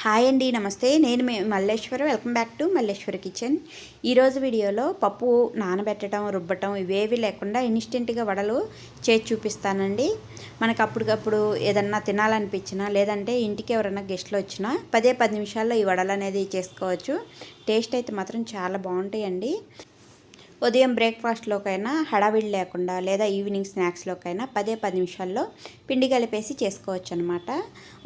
Hi అండి నమస్తే. నేను మీ Malleshwar. Welcome back to Malleshwari kitchen. ఈరోజు వీడియోలో పప్పు నానబెట్టడం రుబ్బటం ఇవేవి లేకుండా ఇన్స్టెంట్గా వడలు చేసి చూపిస్తానండి. మనకు అప్పటికప్పుడు ఏదన్నా తినాలనిపించినా లేదంటే ఇంటికి ఎవరైనా గెస్ట్లు వచ్చినా పదే పది నిమిషాల్లో ఈ వడలు అనేది చేసుకోవచ్చు. టేస్ట్ అయితే మాత్రం చాలా బాగుంటాయండి. ఉదయం బ్రేక్ఫాస్ట్లోకైనా హడావిడి లేకుండా లేదా ఈవినింగ్ స్నాక్స్లోకైనా పదే పది నిమిషాల్లో పిండి కలిపేసి చేసుకోవచ్చు అనమాట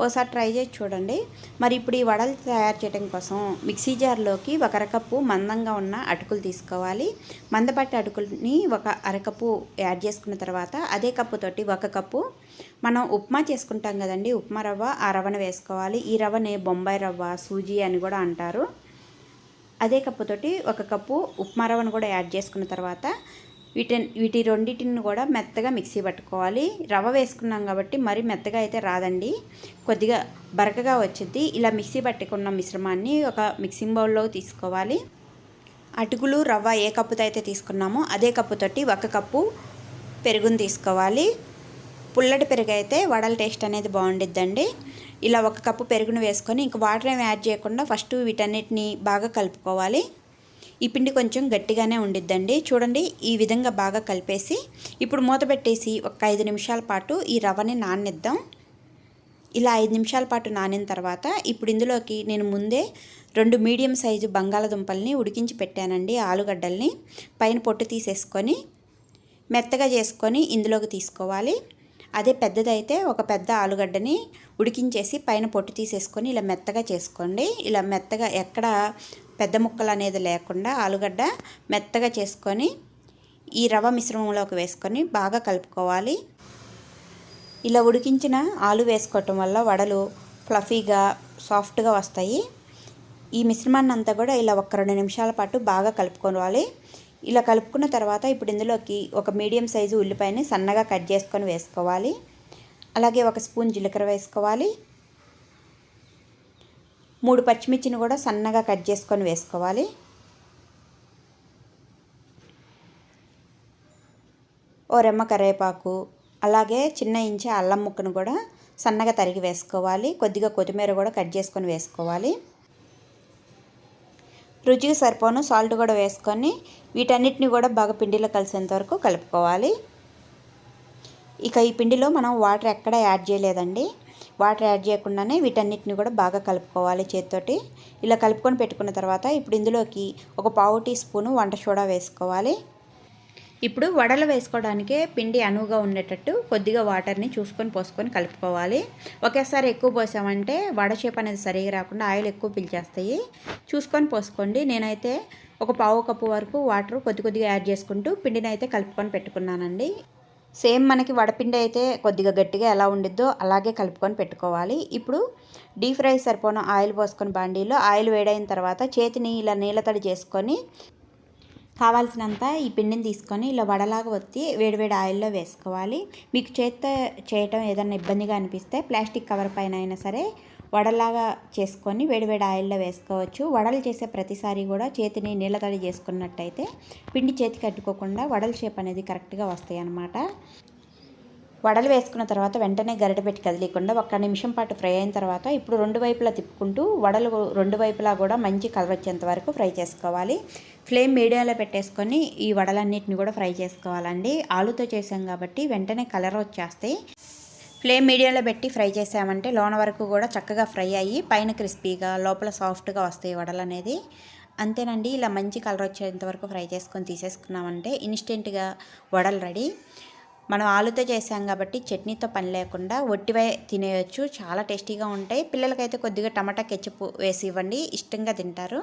ఓసారి ట్రై చేసి చూడండి. మరి ఇప్పుడు ఈ వడలు తయారు చేయడం కోసం మిక్సీ జార్లోకి ఒక అరకప్పు మందంగా ఉన్న అటుకులు తీసుకోవాలి. మందపట్టి అటుకుల్ని ఒక అరకప్పు యాడ్ చేసుకున్న తర్వాత అదే కప్పుతోటి ఒక కప్పు మనం ఉప్మా చేసుకుంటాం కదండి ఉప్మా రవ్వ ఆ రవ్వను వేసుకోవాలి. ఈ రవ్వనే బొంబాయి రవ్వ సూజీ అని కూడా అంటారు. అదే కప్పుతోటి ఒక కప్పు ఉప్మా రవ్వను కూడా యాడ్ చేసుకున్న తర్వాత వీటి వీటి రెండింటిని కూడా మెత్తగా మిక్సీ పట్టుకోవాలి. రవ్వ వేసుకున్నాం కాబట్టి మరీ మెత్తగా అయితే రాదండి. కొద్దిగా బరకగా వచ్చింది ఇలా మిక్సీ పట్టుకున్న మిశ్రమాన్ని ఒక మిక్సింగ్ బౌల్లో తీసుకోవాలి. అటుకులు రవ్వ ఏ కప్పుతో అయితే తీసుకున్నామో అదే కప్పుతోటి ఒక కప్పు పెరుగును తీసుకోవాలి. పుల్లటి పెరుగు అయితే వడల టేస్ట్ అనేది బాగుండిద్దండి. ఇలా ఒక కప్పు పెరుగును వేసుకొని ఇంక వాటర్ ఏమి యాడ్ చేయకుండా ఫస్ట్ వీటన్నిటిని బాగా కలుపుకోవాలి. ఈ పిండి కొంచెం గట్టిగానే ఉండిద్దండి. చూడండి ఈ విధంగా బాగా కలిపేసి ఇప్పుడు మూత పెట్టేసి ఒక ఐదు నిమిషాల పాటు ఈ రవ్వని నాననిద్దాం ఇలా ఐదు నిమిషాల పాటు నానిన తర్వాత ఇప్పుడు ఇందులోకి నేను ముందే రెండు మీడియం సైజు బంగాళదుంపల్ని ఉడికించి పెట్టానండి ఆలుగడ్డల్ని. పైన పొట్టు తీసేసుకొని మెత్తగా చేసుకొని ఇందులోకి తీసుకోవాలి. అదే పెద్దదైతే ఒక పెద్ద ఆలుగడ్డని ఉడికించేసి పైన పొట్టు తీసేసుకొని ఇలా మెత్తగా చేసుకోండి. ఇలా మెత్తగా ఎక్కడ పెద్ద ముక్కలు అనేది లేకుండా ఆలుగడ్డ మెత్తగా చేసుకొని ఈ రవ మిశ్రమంలోకి వేసుకొని బాగా కలుపుకోవాలి. ఇలా ఉడికించిన ఆలు వేసుకోవటం వల్ల వడలు ఫ్లఫీగా సాఫ్ట్గా వస్తాయి. ఈ మిశ్రమాన్ని అంతా కూడా ఇలా ఒక రెండు నిమిషాల పాటు బాగా కలుపుకోవాలి. ఇలా కలుపుకున్న తర్వాత ఇప్పుడు ఇందులోకి ఒక మీడియం సైజు ఉల్లిపాయని సన్నగా కట్ చేసుకొని వేసుకోవాలి. అలాగే ఒక స్పూన్ జీలకర్ర వేసుకోవాలి. మూడు పచ్చిమిర్చిని కూడా సన్నగా కట్ చేసుకొని వేసుకోవాలి. ఓ రెమ్మ కరివేపాకు అలాగే చిన్న ఇంచే అల్లం ముక్కను కూడా సన్నగా తరిగి వేసుకోవాలి. కొద్దిగా కొత్తిమీర కూడా కట్ చేసుకొని వేసుకోవాలి. రుచికి సరిపోను సాల్ట్ కూడా వేసుకొని వీటన్నిటిని కూడా బాగా పిండిలో కలిసేంత వరకు కలుపుకోవాలి. ఇక ఈ పిండిలో మనం వాటర్ ఎక్కడ యాడ్ చేయలేదండి. వాటర్ యాడ్ చేయకుండానే వీటన్నిటిని కూడా బాగా కలుపుకోవాలి చేతితోటి. ఇలా కలుపుకొని పెట్టుకున్న తర్వాత ఇప్పుడు ఇందులోకి ఒక పావు టీ స్పూను వంట సోడా వేసుకోవాలి. ఇప్పుడు వడలు వేసుకోవడానికే పిండి అనువుగా ఉండేటట్టు కొద్దిగా వాటర్ని చూసుకొని పోసుకొని కలుపుకోవాలి. ఒకేసారి ఎక్కువ పోసామంటే వడ షేప్ అనేది సరిగా రాకుండా ఆయిల్ ఎక్కువ పిలిచేస్తాయి. చూసుకొని పోసుకోండి. నేనైతే ఒక పావు కప్పు వరకు వాటర్ కొద్ది కొద్దిగా యాడ్ చేసుకుంటూ పిండిని అయితే కలుపుకొని పెట్టుకున్నానండి. సేమ్ మనకి వడపిండి అయితే కొద్దిగా గట్టిగా ఎలా ఉండిద్దో అలాగే కలుపుకొని పెట్టుకోవాలి. ఇప్పుడు డీప్ ఫ్రై సరిపోను ఆయిల్ పోసుకొని బాండీలో ఆయిల్ వేడైన తర్వాత చేతిని ఇలా నీళ్ళ తడి చేసుకొని కావాల్సినంత ఈ పిండిని తీసుకొని ఇలా వడలాగా ఒత్తి వేడివేడి ఆయిల్లో వేసుకోవాలి. మీకు చేత్తో చేయటం ఏదైనా ఇబ్బందిగా అనిపిస్తే ప్లాస్టిక్ కవర్ పైన అయినా సరే వడలాగా చేసుకొని వేడివేడి ఆయిల్లో వేసుకోవచ్చు. వడలు చేసే ప్రతిసారి కూడా చేతిని నీళ్ళతడి చేసుకున్నట్టయితే పిండి చేతికి అడ్డుకోకుండా వడల షేప్ అనేది కరెక్ట్గా వస్తాయి అన్నమాట వడలు వేసుకున్న తర్వాత వెంటనే గరిట పెట్టి కదిలేకుండా ఒక్క నిమిషం పాటు ఫ్రై అయిన తర్వాత ఇప్పుడు రెండు వైపులా తిప్పుకుంటూ వడలు రెండు వైపులా కూడా మంచి కలర్ వచ్చేంత వరకు ఫ్రై చేసుకోవాలి. ఫ్లేమ్ మీడియంలో పెట్టేసుకొని ఈ వడలన్నిటిని కూడా ఫ్రై చేసుకోవాలండి. ఆలుతో చేసాం కాబట్టి వెంటనే కలర్ వచ్చేస్తాయి. ఫ్లేమ్ మీడియంలో పెట్టి ఫ్రై చేసామంటే లోన వరకు కూడా చక్కగా ఫ్రై అయ్యి పైన క్రిస్పీగా లోపల సాఫ్ట్గా వస్తాయి వడలు అనేది. అంతేనండి ఇలా మంచి కలర్ వచ్చేంత వరకు ఫ్రై చేసుకొని తీసేసుకున్నామంటే ఇన్స్టెంట్గా వడలు రెడీ. మనం ఆలుతో చేసాం కాబట్టి చట్నీతో పని లేకుండా ఒట్టివే తినేయచ్చు. చాలా టేస్టీగా ఉంటాయి. పిల్లలకైతే కొద్దిగా టమాటా కెచ్చప్ వేసి ఇవ్వండి. ఇష్టంగా తింటారు.